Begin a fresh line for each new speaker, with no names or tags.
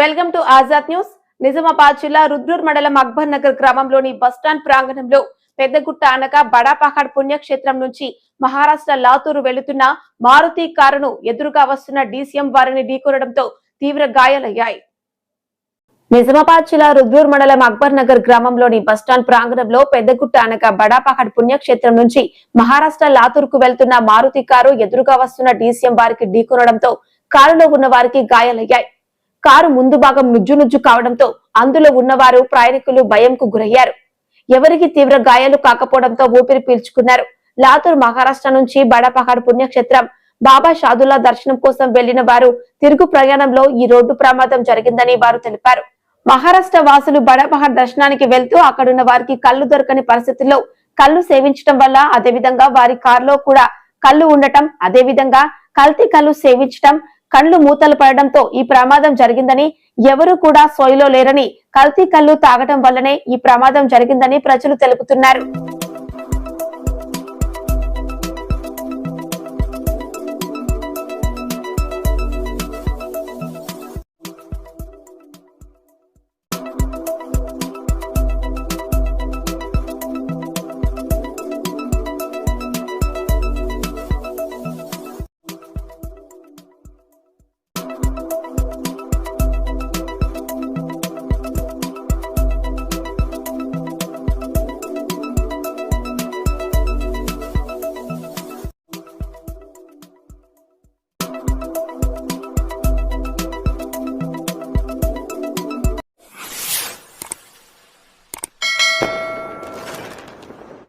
Welcome to Azad news. Nizamabad జిల్లా రుద్రూర్ మండలం అక్బర్ నగర్ గ్రామంలోని బస్టాండ్ ప్రాంగణంలో పెద్దగుట్ట అనగా బడాపహాడ్ పుణ్యక్షేత్రం నుంచి మహారాష్ట్ర లాతూరు వెళుతున్న మారుతి కారును ఎదురుగా వస్తున్న డీసీఎం వారిని ఢీకొనడంతో తీవ్ర గాయాలయ్యాయి. నిజామాబాద్ జిల్లా రుద్రూర్ మండలం అక్బర్ నగర్ గ్రామంలోని బస్టాండ్ ప్రాంగణంలో పెద్దగుట్ట అనగా బడాపహాడ్ పుణ్యక్షేత్రం నుంచి మహారాష్ట్ర లాతూర్కు వెళ్తున్న మారుతి కారు ఎదురుగా వస్తున్న డీసీఎం వారికి ఢీకొనడంతో కారులో ఉన్న వారికి గాయాలయ్యాయి. కారు ముందు భాగం నుజ్జు నుజ్జు కావడంతో అందులో ఉన్నవారు ప్రయాణికులు భయంకు గురయ్యారు. ఎవరికి తీవ్ర గాయాలు కాకపోవడంతో ఊపిరి పీల్చుకున్నారు. లాతూర్ మహారాష్ట్ర నుంచి బడపహాడ్ పుణ్యక్షేత్రం బాబా షాదుల్లా దర్శనం కోసం వెళ్ళిన వారు తిరుగు ప్రయాణంలో ఈ రోడ్డు ప్రమాదం జరిగిందని వారు తెలిపారు. మహారాష్ట్ర వాసులు బడపహాడ్ దర్శనానికి వెళ్తూ అక్కడున్న వారికి కళ్ళు దొరకని పరిస్థితుల్లో కళ్ళు సేవించడం వల్ల అదేవిధంగా వారి కారులో కూడా కళ్ళు ఉండటం అదేవిధంగా కల్తీ కళ్ళు సేవించడం కళ్ళు మూతలు పడడంతో ఈ ప్రమాదం జరిగిందని ఎవరు కూడా సోయిలో లేరని కల్తీ కళ్ళు తాగటం వల్లనే ఈ ప్రమాదం జరిగిందని ప్రజలు తెలుపుతున్నారు.